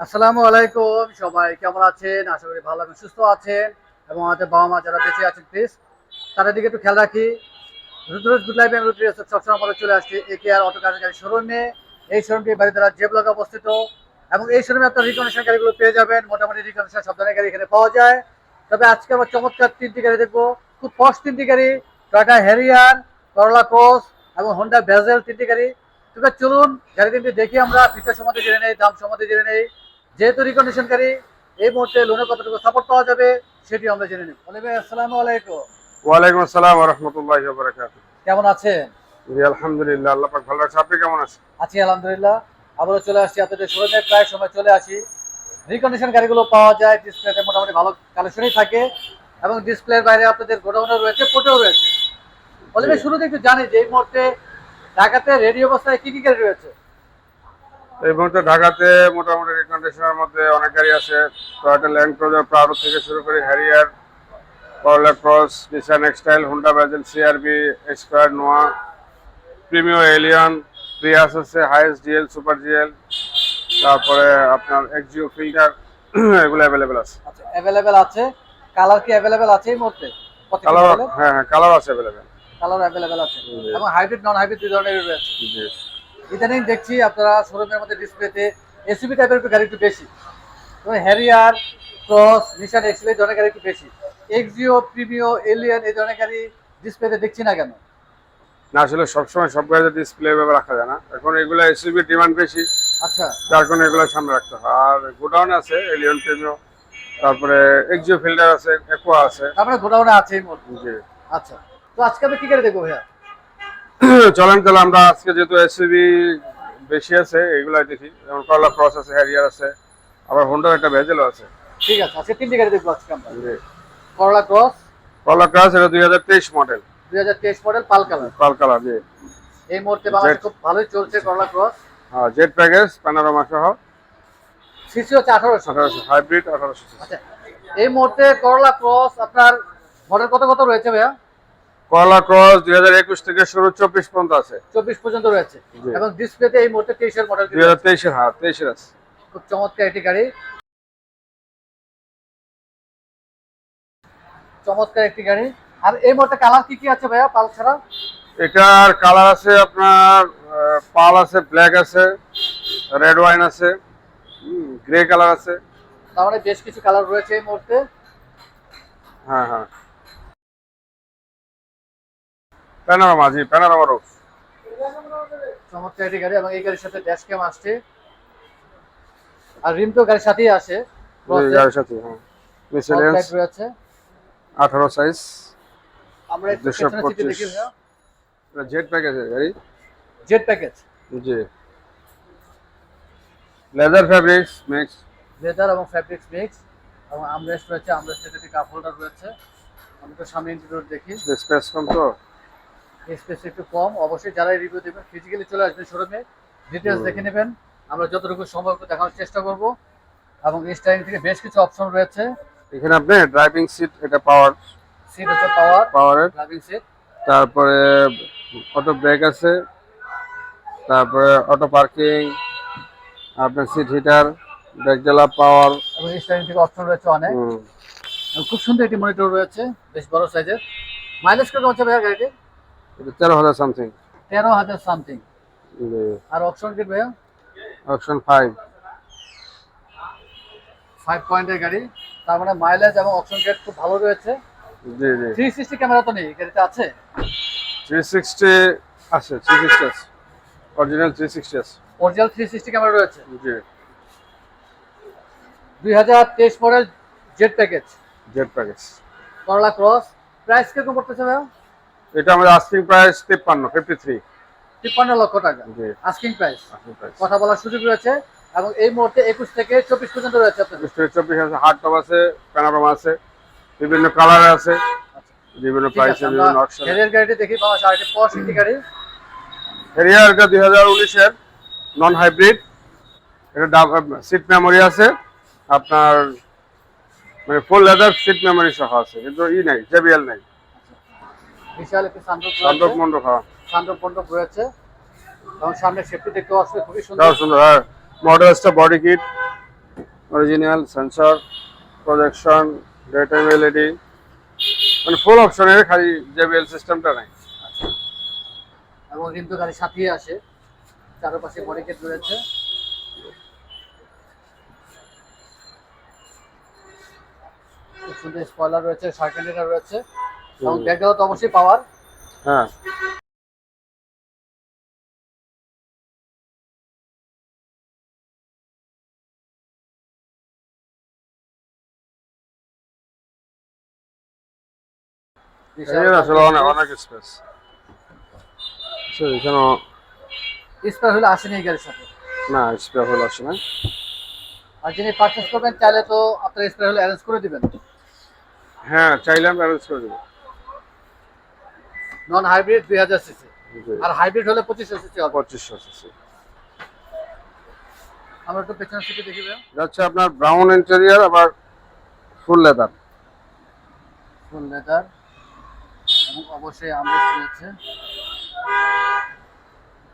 আসসালামু আলাইকুম, সবাই কেমন আছেন? আশা করি ভালো এবং সুস্থ আছেন। এবং আমাদের বাবা মা যারা বেঁচে আছেন প্লিজ তাদের দিকে একটু খেয়াল রাখি। রুদ্রজ গুড লাইফ এবং রুদ্র সবসময় আমাদের চলে আসছে এ কে আর অটো গাড়ি শোরুমে এই শোরুমটি বাড়িতে যে ব্লকে অবস্থিত। এবং এই শোরুমে আপনার রিকনেশন গাড়িগুলো পেয়ে যাবেন। মোটামুটি রিকনেশন সব ধরনের গাড়ি এখানে পাওয়া যায়। তবে আজকে আমরা চমৎকার তিনটি গাড়ি দেখব। খুব ফস্ট তিনটি গাড়ি টয়টা হ্যারিয়ার করলা ক্রস এবং হন্ডা বেজেল তিনটি গাড়ি। তবে চলুন গাড়ি তিনটি দেখি আমরা। ফিচার সম্বন্ধে জেনে নেই, দাম সম্বন্ধে জেনে নেই। যেহেতু রিকন্ডিশন গাড়ি এই মুহূর্তে লোনে কতটুকু সাপোর্ট পাওয়া যাবে সেটি আমরা জেনে নেব। অলি ভাই আসসালামু আলাইকুম। ওয়ালাইকুম আসসালাম রহমতুল্লাহ বারাকাত কেমন আছেন? জি আলহামদুলিল্লাহ আল্লাহ পাক ভালো রাখছে। আপনি কেমন আছেন? আছি আলহামদুলিল্লাহ। আবারও চলে আসছি আপনাদের শোরুমে প্রায় সময় চলে আসি। রিকন্ডিশন গাড়িগুলো পাওয়া যায় ডিসপ্লেতে মোটামুটি ভালো কালেকশনই থাকে এবং ডিসপ্লের বাইরে আপনাদের গোডাউনও রয়েছে পোটেও রয়েছে। অলি ভাই। শুরুতে একটু জানি যে এই মুহূর্তে ঢাকাতে রেডি অবস্থায় কি কি গাড়ি রয়েছে? এই মুহূর্তে ঢাকাতে মোটামুটি রিকন্ডিশনের মধ্যে অনেক গাড়ি আছে। টয়োটা ল্যান্ড ক্রুজার প্রাউড থেকে শুরু করে Harrier Corolla Cross Nissan X-Trail Honda Vezel CRV Esquire Noah Premio Allion Prius আছে হাইয়েস্ট ডিএল সুপার জিএল তারপরে আপনার এক্সিও ফিল্টার এগুলো অ্যাভেলেবেল আছে। আচ্ছা অ্যাভেলেবেল আছে। কালার কি অ্যাভেলেবেল আছে এই মুহূর্তে? কালার হ্যাঁ হ্যাঁ কালার আছে অ্যাভেলেবেল কালার অ্যাভেলেবেল আছে। এবং হাইব্রিড নন হাইব্রিড দুই ধরনের রয়েছে। জি। ইদানিং দেখছি আপনারা শোরুমের মধ্যে ডিসপ্লেতে এসিবি টাইপের গাড়ি একটু বেশি। হ্যারিয়ার ক্রস নিশান এক্সেল এই ধরনের গাড়ি একটু বেশি। এক্সিও প্রিমিও এলিয়ান এই ধরনের গাড়ি ডিসপ্লেতে দেখছি না কেন? না আসলে সবসময় সব গাড়িতে ডিসপ্লে এভাবে রাখা যায় না। এখন এগুলো এসইবি ডিমান্ড বেশি। আচ্ছা। যার কারণে এগুলো সামনে রাখতে হয়। আর গোডাউন আছে এলিয়ন প্রিমিও তারপরে এক্সিও ফিল্টার আছে একোয়া আছে। তারপরে গোডাউনে আছে এই মুহূর্তে। আচ্ছা। তো আজকে আমি কি গাড়ি দেখব ভাইয়া? চলেন তাহলে আমরা আজকে যেহেতু এসইবি বেশি আছে এগুলাই দেখি। যেমন করলা ক্রস আছে হ্যারিয়ার আছে আবার হোন্ডার একটা ভেজেলও আছে। ঠিক আছে আজকে তিনটি গাড়ি দেখব আজকে আমরা। করলা ক্রস করলা ক্রস এটা দুই হাজার তেইশ মডেল দুই হাজার তেইশ model pearl colour. Pearl colour জি। এই মুহূর্তে বাংলাদেশে খুব ভালোই চলছে করলা ক্রস হ্যাঁ জেট প্যাকেজ প্যানারোমা সহ। সিসি হচ্ছে আঠারোশো। আঠারোশো হাইব্রিড আঠারোশো আচ্ছা এই মুহূর্তে করলা ক্রস আপনার মডেল কত কত রয়েছে ভাইয়া? করলা ক্রস দুই হাজার একুশ থেকে শুরু চব্বিশ পর্যন্ত আছে। চব্বিশ পর্যন্ত রয়েছে। এবং ডিসপ্লেতে এই মুহূর্তে তেইশের মডেল দুই হাজার তেইশের হ্যাঁ তেইশের আছে। খুব চমৎকার একটি গাড়ি। চমৎকার একটি গাড়ি। আর এই মুহূর্তে কালার কি কি আছে ভাইয়া পাল ছাড়া? এটার কালার আছে আপনার পাল আছে ব্ল্যাক আছে রেড ওয়াইন আছে গ্রে কালার আছে। তার মানে বেশ কিছু কালার রয়েছে এই মুহূর্তে। হ্যাঁ হ্যাঁ। প্যানোরামা জি প্যানোরামা রোড। চমৎকার একটি গাড়ি এবং এই গাড়ির সাথে ড্যাশ ক্যাম আসছে। আর রিম তো গাড়ির সাথেই আসে। গাড়ির সাথে হ্যাঁ। মিসেলিয়ান্স রয়েছে। আঠারো সাইজ আমরা দেখি পঁচিশ জেট প্যাকেজের গাড়ি। জেট প্যাকেজ জি। লেদার ফ্যাব্রিক্স মিক্স লেদার এবং ফ্যাব্রিক্স মিক্স এবং আমরেস্ট রয়েছে আমরেস্টের একটি কাপ হোল্ডার রয়েছে। আমি তো সামনে ইন্টারভিউ দেখি। স্পেস কম তো। স্পেস একটু কম। অবশ্যই যারা রিভিউ দেবেন ফিজিক্যালি চলে আসবেন শোরুমে ডিটেলস দেখে নেবেন। আমরা যতটুকু সম্ভব দেখানোর চেষ্টা করব এবং স্টাইলিং থেকে বেশ কিছু অপশন রয়েছে। এখানে আপনি ড্রাইভিং সিট এটা পাওয়ার সিট হচ্ছে পাওয়ার পাওয়ারের ড্রাইভিং সিট তারপরে অটো ব্রেক আছে তারপরে অটো পার্কিং আপনার সিট হিটার ব্রেক জ্বালা পাওয়ার এবং স্টাইলিং থেকে অপশন রয়েছে অনেক। খুব সুন্দর একটি মনিটর রয়েছে বেশ বড় সাইজের মাইলেজ কত হচ্ছে ভাইয়া গাড়িটি এটা তেরো হাজার সামথিং তেরো হাজার সামথিং আর অপশন কি ভাইয়া? অপশন ফাইভ ফাইভ পয়েন্টের গাড়ি। তার মানে মাইলেজ এবং অপশন গেট খুব ভালো রয়েছে। জি জি। থ্রি সিক্সটি ক্যামেরা তো নেই গাড়িতে আছে? থ্রি সিক্সটি আছে থ্রি সিক্সটি আছে। অরিজিনাল থ্রি সিক্সটি আছে। অরিজিনাল থ্রি সিক্সটি ক্যামেরা রয়েছে? জি। দুই হাজার তেইশ model Z package Z package Corolla Cross price কীরকম পড়তেছে ভাইয়া? এটা আমাদের আস্কিং প্রাইস তিপ্পান্ন ফিফটি থ্রি তিপ্পান্ন লক্ষ টাকা। আস্কিং প্রাইস কথা বলার সুযোগ রয়েছে এবং এই মুহূর্তে একুশ থেকে চব্বিশ পর্যন্ত রয়েছে চব্বিশ থেকে চব্বিশ আছে হার্ড টপ আছে প্যানারোমা আছে বিভিন্ন কালার আছে বিভিন্ন ঠিক আছে প্রাইসে বিভিন্ন অপশন হেরিয়ার গাড়িটি দেখি বাংলাদেশ আরেকটি পশ একটি গাড়ি। হেরিয়ার এটা দুই হাজার উনিশের নন হাইব্রিড এটা সিট মেমোরি আছে আপনার মানে ফুল লেদার সিট মেমোরি সহ আছে কিন্তু ই নাই জেবিএল নাই। বিশাল একটি সানরুফ সান্দক রয়েছে মন্ডপ হ্যাঁ। সানরুফ মণ্ডপ রয়েছে। এবং সামনে সেফটি দেখতে আসলে খুবই সুন্দর। সুন্দর হ্যাঁ। মডেলসটা body kit original sensor projection day time LED মানে ফুল অপশনের খালি জেবিএল সিস্টেমটা নাই। এবং কিন্তু গাড়ি সাথেই আসে। চারপাশে বডিকেট রয়েছে। খুব সুন্দর স্পয়লার রয়েছে সার্কেন্ডেটার রয়েছে। এবং। ব্যাকগ্রাউন্ড অবশ্যই পাওয়ার। হ্যাঁ। এর আসলে অনেক অনেক স্পেস এখানে স্পেয়ার হলে আসেনি এই গাড়ির সাথে। না স্পেয়ার হল আসে না। আর যিনি পারচেস করবেন চাইলে তো আপনার স্পেয়ার হলে অ্যারেঞ্জ করে দিবেন। হ্যাঁ চাইলাম অ্যারেঞ্জ করে দেবো। নন হাইব্রিড দুই হাজার সিসি আর হাইব্রিড হলে পঁচিশশো সিসি হবে। পঁচিশশো সিসি আমরা একটু পেছনের সিটে দেখিবেন যাচ্ছে আপনার ব্রাউন ইন্টেরিয়ার আবার ফুল লেদার ফুল লেদার এবং অবশ্যই আমরেস্ট রয়েছে।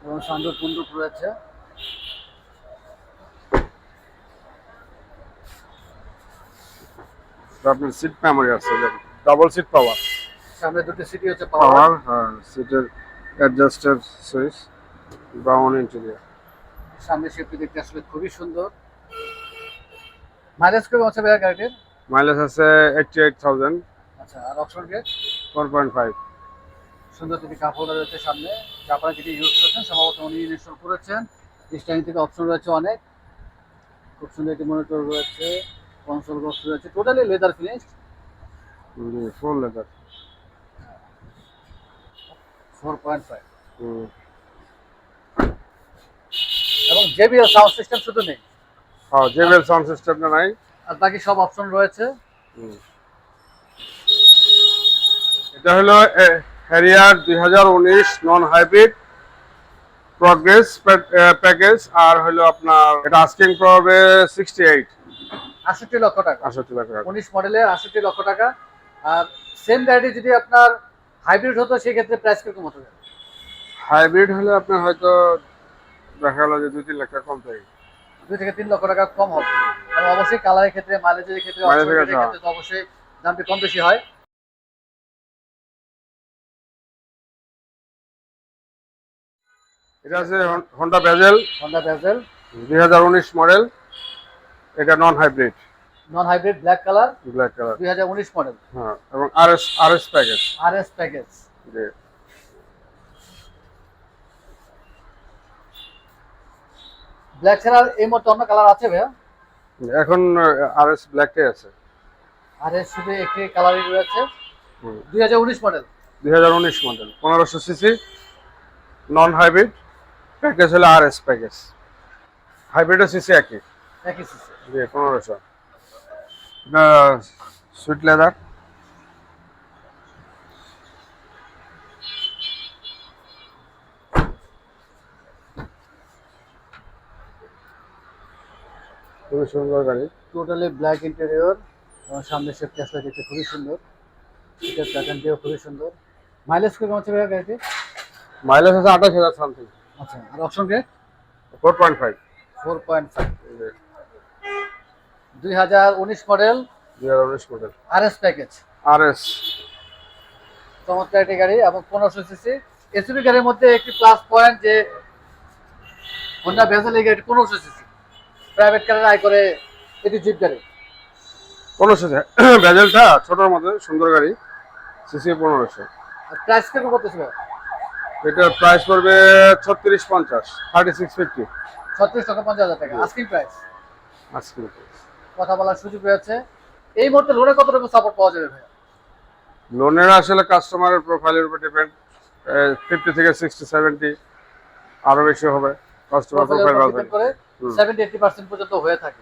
এবং সান্ডুর পুন্ডুক রয়েছে। আপনার সিট মেমোরি আছে ডাবল সিট পাওয়ার সামনে দুটো সিটি হচ্ছে পাওয়ার হ্যাঁ সিটের অ্যাডজাস্টার সুইচ ব্রাউন ইন্টেরিয়ার সামনে সেফটি দেখতে আসলে খুবই সুন্দর। মাইলেজ কম আছে ভাইয়া গাড়িটির? মাইলেজ আছে এইটটি এইট থাউজেন্ড আচ্ছা আর option grade four point five সুন্দর দুটি কাপ হোল্ডার রয়েছে সামনে। আপনারা যেটি ইউজ করেছেন সম্ভবত উনি ইনস্টল করেছেন। স্টাইল থেকে অপশন রয়েছে অনেক। খুব সুন্দর একটি মনিটর রয়েছে। কনসোল বক্স রয়েছে। Totally leather finish full leather four point five এবং জেবিএল সাউন্ড সিস্টেম শুধু নেই। হ্যাঁ জেবেল সাউন্ড সিস্টেমটা নাই। আর বাকি সব অপশন রয়েছে। এটা হলো হ্যারিয়ার দুই হাজার উনিশ নন হাইব্রিড প্রগ্রেস প্যাকেজ আর হলো আপনার এটা আস্কিং পড়বে সিক্সটি এইট আষট্টি লক্ষ টাকা। আষট্টি লাখ টাকা। উনিশ মডেলের আষট্টি লক্ষ টাকা। আর সেম গাড়িটি যদি আপনার হাইব্রিড হতো সেক্ষেত্রে প্রাইস কীরকম হতো? হাইব্রিড হলে আপনার হয়তো দেখা গেলো যে দুই তিন লাখ টাকা কম থাকে। দুই থেকে তিন লক্ষ টাকা কম হবে। অবশ্যই কালারের ক্ষেত্রে মাইলেজের ক্ষেত্রে অবশ্যই দামটি কম বেশি হয়। এটা আছে হন্ডা বেজেল হন্ডা ভেজেল দুই মডেল এটা non hybrid non hybrid black colour black colour দুই হাজার উনিশ মডেল হ্যাঁ এবং আর S R S package R S package জি। ব্ল্যাক ছাড়া এই মধ্যে অন্য কালার আছে ভাইয়া? এখন আর এস ব্ল্যাকটাই আছে। আর এস শুধু একটি কালারই রয়েছে। দুই হাজার উনিশ মডেল দুই হাজার উনিশ মডেল পনেরোশো সিসি নন হাইব্রিড প্যাকেজ হলো আর এস প্যাকেজ হাইব্রিডের সিসি একই। একই সিসি জি পনেরোশো। সুইট লেদার খুবই সুন্দর গাড়ি। টোটালি ব্ল্যাক ইন্টেরিয়র এবং সামনে সেফটি আসলে দেখতে খুবই সুন্দর। এটার প্যাটার্নটিও খুবই সুন্দর। মাইলেজ কীরকম হচ্ছে ভাইয়া গাড়িটি মাইলেজ আছে আঠাশ হাজার সামথিং আচ্ছা আর option grade four point five four point five দুই হাজার উনিশ মডেল দুই হাজার উনিশ model R S package R S চমৎকার একটি গাড়ি এবং পনেরোশো সিসি এসিবি গাড়ির মধ্যে একটি প্লাস পয়েন্ট যে হোন্ডা ভেজেল এই গাড়িটি পনেরোশো সিসি প্রাইভেট কারের আয় করে এটি জিপ গাড়ি। পনেরোশো ভেজেলটা ছোটোর মধ্যে সুন্দর গাড়ি। সিসি পনেরোশো। আর প্রাইস কীরকম করতেছে ভাই? এটার প্রাইস পড়বে ছত্রিশ পঞ্চাশ থার্টি সিক্স ফিফটি ছত্রিশ টাকা পঞ্চাশ হাজার টাকা। আস্কিং প্রাইস আজকে কথা বলার সুযোগ রয়েছে। এই মুহূর্তে লোনে কত রকম সাপোর্ট পাওয়া যাবে ভাই লোনের আসলে কাস্টমারের প্রোফাইলের উপর ডিপেন্ড ফিফটি থেকে সিক্সটি সেভেন্টি আরও বেশি হবে। কাস্টমার প্রোফাইল করে। সেভেন্টি এইটি পার্সেন্ট পর্যন্ত হয়ে থাকে।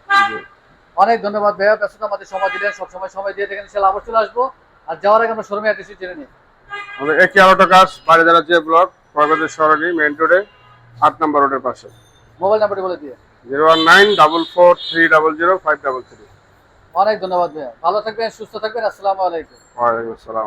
অনেক ধন্যবাদ ভাইয়া ব্যস্ততা আমাদের সময় দিলেন সব সময় সময় দিয়ে দেখেন ইনশাল্লাহ আবার চলে আসব। আর যাওয়ার আগে আমরা শোরুমে অ্যাড্রেসটি জেনে নিই। আমাদের একই আরোটা কাজ বাড়িদারা যে ব্লক প্রগতির সরণি মেইন রোডে আট নম্বর রোডের পাশে। মোবাইল নাম্বারটি বলে দিয়ে zero one nine double four three double zero five double three. অনেক ধন্যবাদ ভাইয়া। ভালো থাকবেন সুস্থ থাকবেন। আসসালামু আলাইকুম। ওয়ালাইকুম আসসালাম।